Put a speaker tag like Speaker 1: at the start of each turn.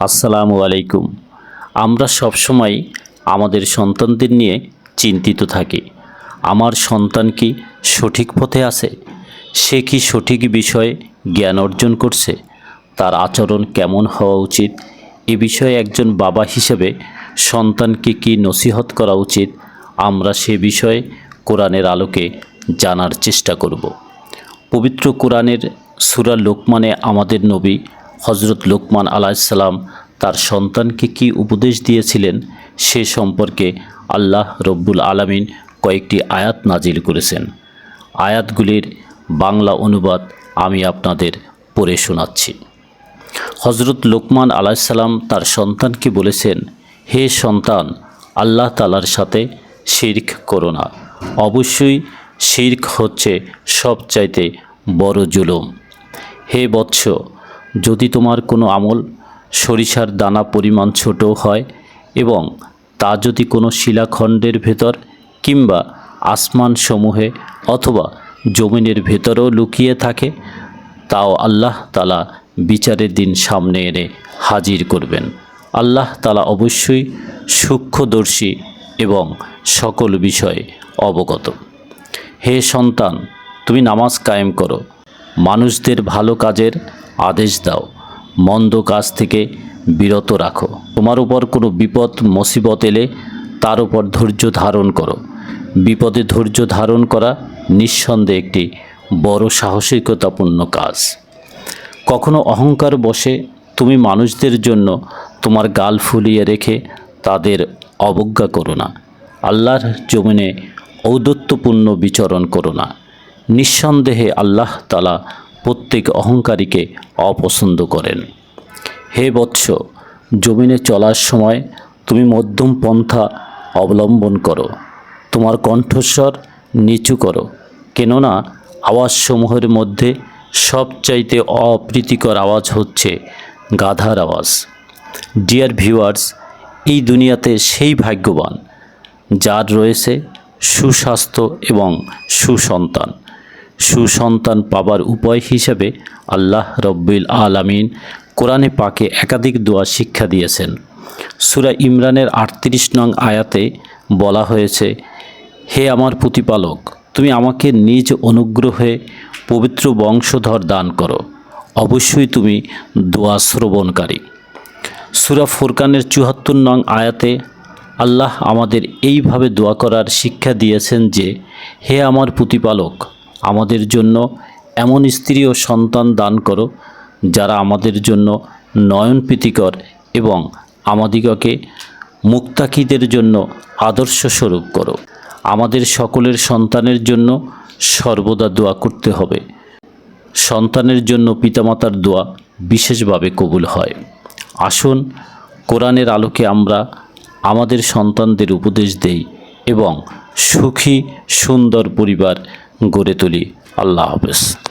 Speaker 1: আসসালামু আলাইকুম। আমরা সবসময় আমাদের সন্তানদের নিয়ে চিন্তিত থাকি। আমার সন্তান কি সঠিক পথে আছে? সে কি সঠিক বিষয়ে জ্ঞান অর্জন করছে? তার আচরণ কেমন হওয়া উচিত? এ বিষয়ে একজন বাবা হিসেবে সন্তানকে কি নসিহত করা উচিত? আমরা সে বিষয়ে কোরআনের আলোকে জানার চেষ্টা করব। পবিত্র কোরআনের সুরা লোকমানে আমাদের নবী হজরত লোকমান আলাইসাল্লাম তার সন্তানকে কি উপদেশ দিয়েছিলেন? সে সম্পর্কে আল্লাহ রব্বুল আলামিন কয়েকটি আয়াত নাজিল করেছেন। আয়াতগুলির বাংলা অনুবাদ আমি আপনাদের পড়ে শোনাচ্ছি। হজরত লোকমান আলাইসাল্লাম তার সন্তানকে বলেছেন, হে সন্তান, আল্লাহ তালার সাথে শির্ক করো না। অবশ্যই শির্ক হচ্ছে সবচাইতে বড় জুলুম। হে বৎস যদি তোমার কোনো আমল সরিষার দানা পরিমাণ ছোট হয় এবং তা যদি কোনো শিলাখণ্ডের ভেতর কিংবা আসমান সমূহে অথবা জমিনের ভেতরেও লুকিয়ে থাকে, তাও আল্লাহ তালা বিচারের দিন সামনে এনে হাজির করবেন। আল্লাহ তালা অবশ্যই সূক্ষ্মদর্শী এবং সকল বিষয়ে অবগত। হে সন্তান, তুমি নামাজ কায়েম করো। মানুষদের ভালো কাজের আদেশ দাও। মন্দ কাজ থেকে বিরত রাখো। তোমার উপর কোনো বিপদ, মুসিবত এলে তার উপর ধৈর্য ধারণ করো। বিপদে ধৈর্য ধারণ করা নিঃসন্দেহে একটি বড় সাহসিকতাপূর্ণ কাজ। কখনো অহংকার বসে তুমি মানুষদের জন্য তোমার গাল ফুলিয়ে রেখে তাদের অবজ্ঞা করো না। আল্লাহর জমিনে ঔদত্যপূর্ণ বিচরণ করো না। নিঃসন্দেহে আল্লাহ তালা প্রত্যেক অহংকারীকে অপছন্দ করেন। হে বৎস, জমিনে চলার সময় তুমি মধ্যম পন্থা অবলম্বন করো। তোমার কণ্ঠস্বর নিচু করো। কেননা আওয়াজসমূহের মধ্যে সবচাইতে অপ্রীতিকর আওয়াজ হচ্ছে গাধার আওয়াজ। ডিয়ার ভিউয়ার্স এই দুনিয়াতে সেই ভাগ্যবান, যার রয়েছে সুস্বাস্থ্য এবং সুসন্তান। সুসন্তান পাবার উপায় হিসেবে আল্লাহ রব্বিল আলামিন কোরআনে পাকে একাধিক দোয়া শিক্ষা দিয়েছেন। সুরা ইমরানের আটত্রিশ নং আয়াতে বলা হয়েছে, হে আমার প্রতিপালক, তুমি আমাকে নিজ অনুগ্রহে পবিত্র বংশধর দান করো। অবশ্যই তুমি দোয়া শ্রবণকারী। সুরা ফুরকানের চুয়াত্তর নং আয়াতে আল্লাহ আমাদের এইভাবে দোয়া করার শিক্ষা দিয়েছেন যে, হে আমার প্রতিপালক আমাদের জন্য এমন স্ত্রী ও সন্তান দান করো, যারা আমাদের জন্য নয়ন প্রীতিকর এবং আমাদিগকে মুক্তাকিদের জন্য আদর্শ স্বরূপ করো। আমাদের সকলের সন্তানের জন্য সর্বদা দোয়া করতে হবে। সন্তানের জন্য পিতামাতার দোয়া বিশেষভাবে কবুল হয়। আসুন, কোরআনের আলোকে আমরা আমাদের সন্তানদের উপদেশ দেই এবং সুখী, সুন্দর পরিবার গড়ে তুলি। আল্লাহ হাফেজ।